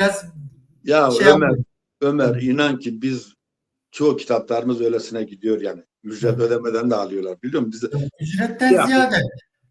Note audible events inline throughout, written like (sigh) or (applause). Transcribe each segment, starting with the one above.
biraz Ya şey Ömer, yapmıyor. Ömer inan ki biz çoğu kitaplarımız öylesine gidiyor yani. Ücret ödemeden de alıyorlar biliyor musun? Biz Ücretten Ya. ziyade,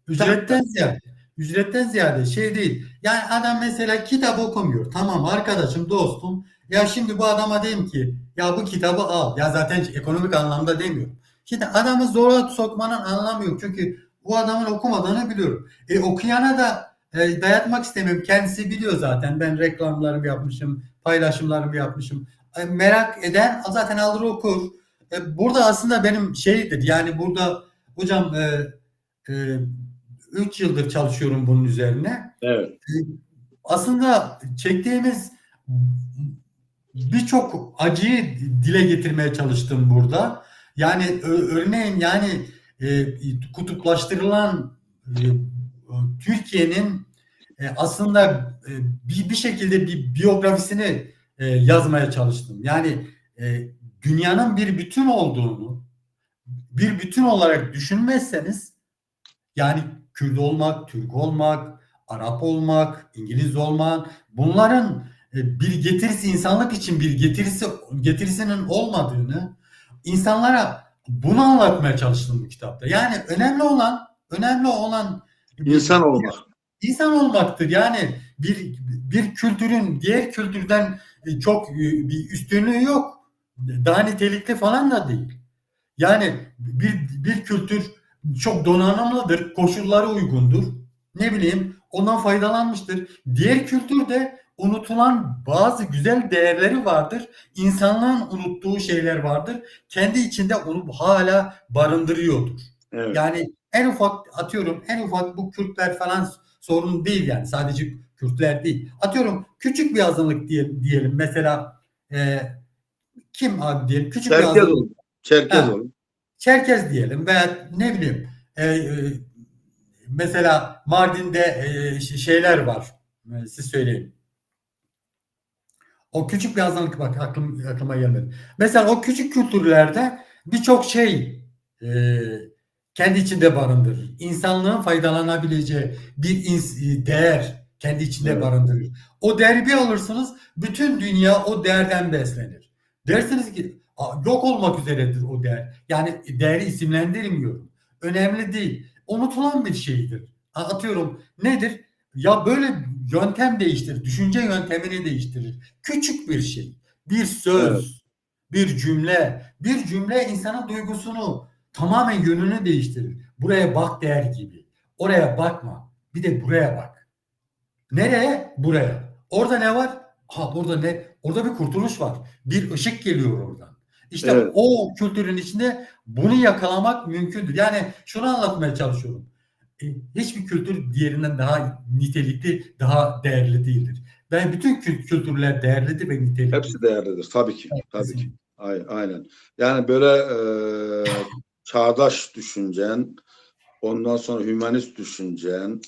ücretten ziyade, ücretten ziyade şey değil. Yani adam mesela kitap okumuyor. Tamam arkadaşım, dostum. Ya şimdi bu adama diyeyim ki ya bu kitabı al. Ya zaten ekonomik anlamda demiyorum. Şimdi adamı zora sokmanın anlamı yok. Çünkü bu adamın okumadığını biliyorum. E okuyana da e, dayatmak istemiyorum. Kendisi biliyor zaten. Ben reklamlarımı yapmışım, paylaşımlarımı yapmışım. E, merak eden zaten alır okur. E, burada aslında benim şeydir. Yani burada hocam e, 3 yıldır çalışıyorum bunun üzerine. evet. Aslında çektiğimiz birçok acıyı dile getirmeye çalıştım burada. Yani örneğin yani e, kutuplaştırılan e, Türkiye'nin e, aslında e, bir, bir şekilde bir biyografisini e, yazmaya çalıştım. Yani e, dünyanın bir bütün olduğunu bir bütün olarak düşünmezseniz yani Kürt olmak, Türk olmak, Arap olmak, İngiliz olmak bunların e, bir getirisi insanlık için bir getirisi getirisinin olmadığını insanlara bunu anlatmaya çalıştım bu kitapta. Yani önemli olan önemli olan İnsan olmak. İnsan olmaktır. Yani bir bir kültürün diğer kültürden e, çok e, bir üstünlüğü yok. Daha nitelikli falan da değil. Yani bir bir kültür çok donanımlıdır, koşullara uygundur. Ne bileyim, ondan faydalanmıştır. Diğer kültürde unutulan bazı güzel değerleri vardır. İnsanlığın unuttuğu şeyler vardır. Kendi içinde onu hala barındırıyordur. Evet. Yani en ufak atıyorum en ufak bu Kürtler falan sorun değil yani sadece Kürtler değil. Atıyorum küçük bir azınlık diye, diyelim mesela e, kim abi diyelim küçük bir Çerkez azınlık olun. Çerkez Ha. olun. Çerkez diyelim veya ne bileyim e, e, mesela Mardin'de e, şeyler var. E, siz söyleyin. O küçük bir azınlık bak aklım, aklıma gelmedi. Mesela o küçük kültürlerde birçok şey e, kendi içinde barındırır. İnsanlığın faydalanabileceği bir ins- değer kendi içinde Evet. barındırır. O değeri bir alırsınız bütün dünya o değerden beslenir. Dersiniz ki "Aa, yok olmak üzeredir o değer. Yani değeri isimlendirmiyorum. Önemli değil. Unutulan bir şeydir. Atıyorum nedir? Ya böyle yöntem değiştirir. Düşünce yöntemini değiştirir. Küçük bir şey. Bir söz, Evet. bir cümle. Bir cümle insanın duygusunu tamamen yönünü değiştirir. Buraya bak der gibi. Oraya bakma. Bir de buraya bak. Nereye? Buraya. Orada ne var? Ha orada ne? Orada bir kurtuluş var. Bir ışık geliyor oradan. İşte Evet. o kültürün içinde bunu yakalamak mümkündür. Yani şunu anlatmaya çalışıyorum. E, Hiçbir kültür diğerinden daha nitelikli, daha değerli değildir. Ben bütün kült- kültürler değerlidir ve nitelikli. Hepsi değerlidir. Tabii ki. Tabii ki. Kesinlikle. Ay- Aynen. Yani böyle e, çağdaş düşüncen, ondan sonra hümanist düşüncen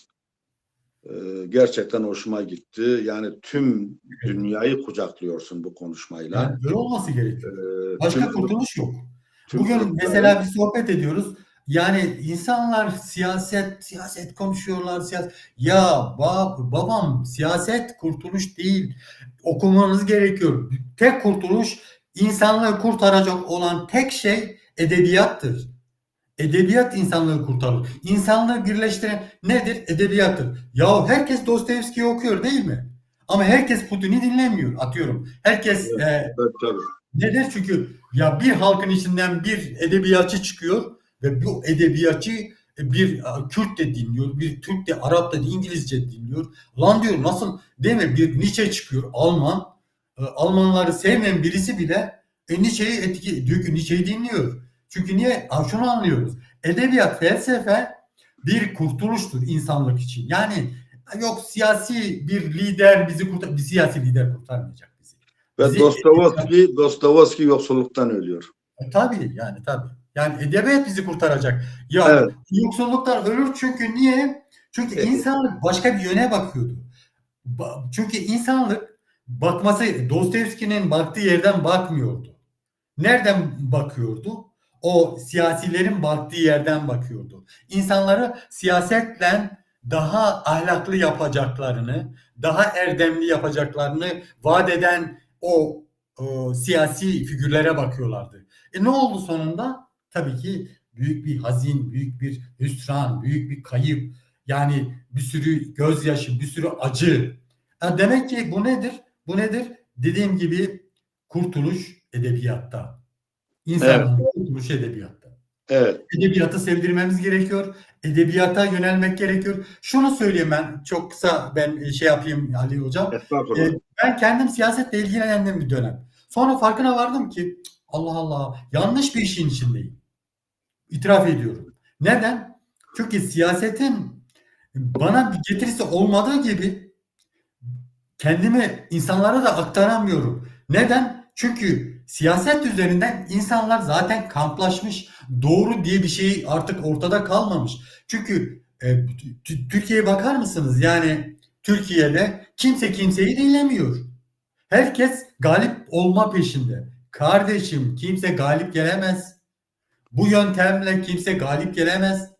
e, gerçekten hoşuma gitti. Yani tüm dünyayı kucaklıyorsun bu konuşmayla. Yani böyle olması gerekiyor. E, Başka tüm- kurtuluş yok. tüm Bugün ırkların- mesela bir sohbet ediyoruz. Yani insanlar siyaset siyaset konuşuyorlar siyaset. Ya bab, babam siyaset kurtuluş değil. Okumanız gerekiyor. Tek kurtuluş insanlığı kurtaracak olan tek şey edebiyattır. Edebiyat insanlığı kurtarır. İnsanlığı birleştiren nedir? Edebiyattır. Ya herkes Dostoyevski'yi okuyor değil mi? Ama herkes Putin'i dinlemiyor. Atıyorum. Herkes Evet. e, Tabii, tabii. Nedir? Çünkü ya bir halkın içinden bir edebiyatçı çıkıyor ve bu edebiyatçı bir e, Kürt de dinliyor, bir Türk de Arap da İngilizce dinliyor. Lan diyor nasıl değil mi? Bir Nietzsche çıkıyor Alman. E, Almanları sevmeyen birisi bile e, Nietzsche'yi etki diyor ki Nietzsche'yi dinliyor. Çünkü niye? Şunu anlıyoruz. Edebiyat, felsefe bir kurtuluştur insanlık için. Yani yok siyasi bir lider bizi kurtar, bir siyasi lider kurtarmayacak bizi. Ve Bizi- Dostoyevski, Dostoyevski yoksulluktan ölüyor. E, Tabii yani tabii. Yani edebiyat bizi kurtaracak. Ya Evet. yoksulluktan ölür çünkü niye? Çünkü Evet. insanlık başka bir yöne bakıyordu. Ba- Çünkü insanlık bakması Dostoyevski'nin baktığı yerden bakmıyordu. Nereden bakıyordu? O siyasilerin baktığı yerden bakıyordu. İnsanları siyasetle daha ahlaklı yapacaklarını, daha erdemli yapacaklarını vaat eden o, o siyasi figürlere bakıyorlardı. E ne oldu sonunda? Tabii ki büyük bir hazin, büyük bir hüsran, büyük bir kayıp. Yani bir sürü gözyaşı, bir sürü acı. Ha demek ki bu nedir? Bu nedir? Dediğim gibi kurtuluş edebiyatta. İnsanın kurtuluş edebiyatta. Evet. Edebiyatı sevdirmemiz gerekiyor. Edebiyata yönelmek gerekiyor. Şunu söyleyeyim ben çok kısa ben şey yapayım Ali hocam. Ee, ben kendim siyasetle ilgilendiğim bir dönem. Sonra farkına vardım ki Allah Allah yanlış bir işin içindeyim. İtiraf ediyorum. Neden? Çünkü siyasetin bana bir getirisi olmadığı gibi kendimi insanlara da aktaramıyorum. Neden? Çünkü siyaset üzerinden insanlar zaten kamplaşmış. Doğru diye bir şey artık ortada kalmamış. Çünkü e, Türkiye'ye bakar mısınız? Yani Türkiye'de kimse kimseyi dinlemiyor. Herkes galip olma peşinde. Kardeşim kimse galip gelemez. Bu yöntemle kimse galip gelemez.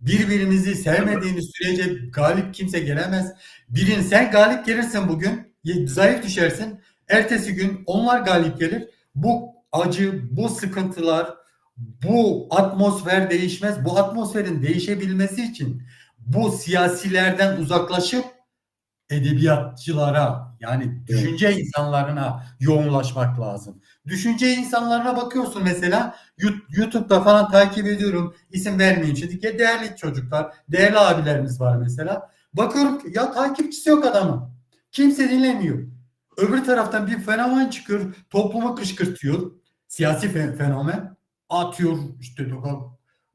Birbirimizi sevmediğiniz sürece galip kimse gelemez. Birin sen galip gelirsin bugün, zayıf düşersin. Ertesi gün onlar galip gelir. Bu acı, bu sıkıntılar, bu atmosfer değişmez. Bu atmosferin değişebilmesi için bu siyasilerden uzaklaşıp edebiyatçılara yani düşünce insanlarına yoğunlaşmak lazım. Düşünce insanlarına bakıyorsun mesela YouTube'da falan takip ediyorum. İsim vermeyeyim şimdi. Değerli çocuklar, değerli abilerimiz var mesela. Bakıyorum ya takipçisi yok adamın. Kimse dinlemiyor. Öbür taraftan bir fenomen çıkıyor, toplumu kışkırtıyor. Siyasi fe- fenomen atıyor işte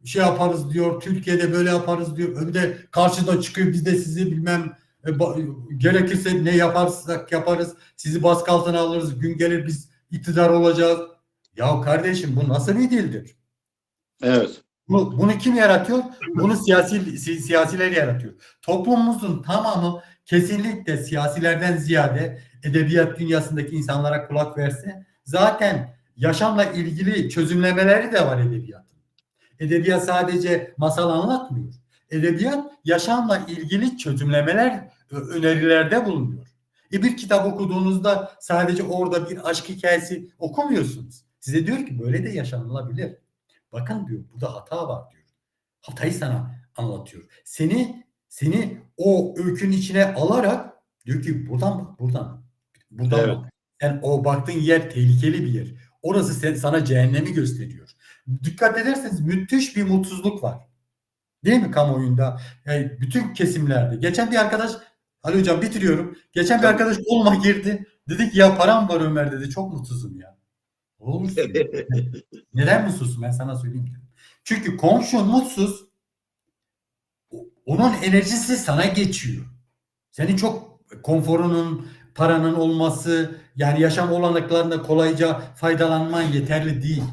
şey yaparız diyor, Türkiye'de böyle yaparız diyor. Öbür de karşıda çıkıyor biz de sizi bilmem e, gerekirse ne yaparsak yaparız. Sizi baskı altına alırız. Gün gelir biz iktidar olacağız. Ya kardeşim bu nasıl bir dildir? Evet. Bunu, bunu kim yaratıyor? Bunu siyasi si- siyasiler yaratıyor. Toplumumuzun tamamı kesinlikle siyasilerden ziyade edebiyat dünyasındaki insanlara kulak verse zaten yaşamla ilgili çözümlemeleri de var edebiyatın. Edebiyat sadece masal anlatmıyor. Edebiyat yaşamla ilgili çözümlemeler, önerilerde bulunuyor. E bir kitap okuduğunuzda sadece orada bir aşk hikayesi okumuyorsunuz. Size diyor ki böyle de yaşanılabilir. Bakın diyor burada hata var diyor. Hatayı sana anlatıyor. Seni seni o öykünün içine alarak diyor ki buradan bak buradan. Buradan Evet. bak. Sen o baktığın yer tehlikeli bir yer. Orası sen, sana cehennemi gösteriyor. Dikkat ederseniz müthiş bir mutsuzluk var. Değil mi kamuoyunda? Yani bütün kesimlerde. Geçen bir arkadaş Ali hocam bitiriyorum. Geçen bir arkadaş olma girdi. Dedi ki ya param var Ömer dedi. Çok mutsuzum ya. Olursun. (laughs) Neden mutsuzsun ben sana söyleyeyim. Çünkü komşun mutsuz. Onun enerjisi sana geçiyor. Senin çok konforunun, paranın olması, yani yaşam olanaklarında kolayca faydalanman yeterli değil.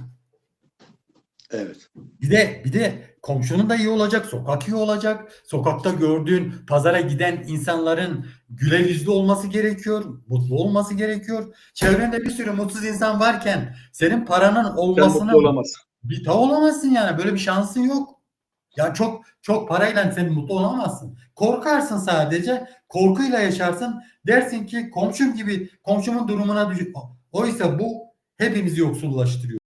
Evet. Bir de bir de komşunun da iyi olacak, sokak iyi olacak. Sokakta gördüğün, pazara giden insanların güler yüzlü olması gerekiyor, mutlu olması gerekiyor. Çevrende bir sürü mutsuz insan varken senin paranın Sen olmasına mutlu olamazsın. bir daha olamazsın yani. Böyle bir şansın yok. Ya çok çok parayla sen mutlu olamazsın. Korkarsın sadece. Korkuyla yaşarsın. Dersin ki komşum gibi komşumun durumuna düş. Oysa bu hepimizi yoksullaştırıyor.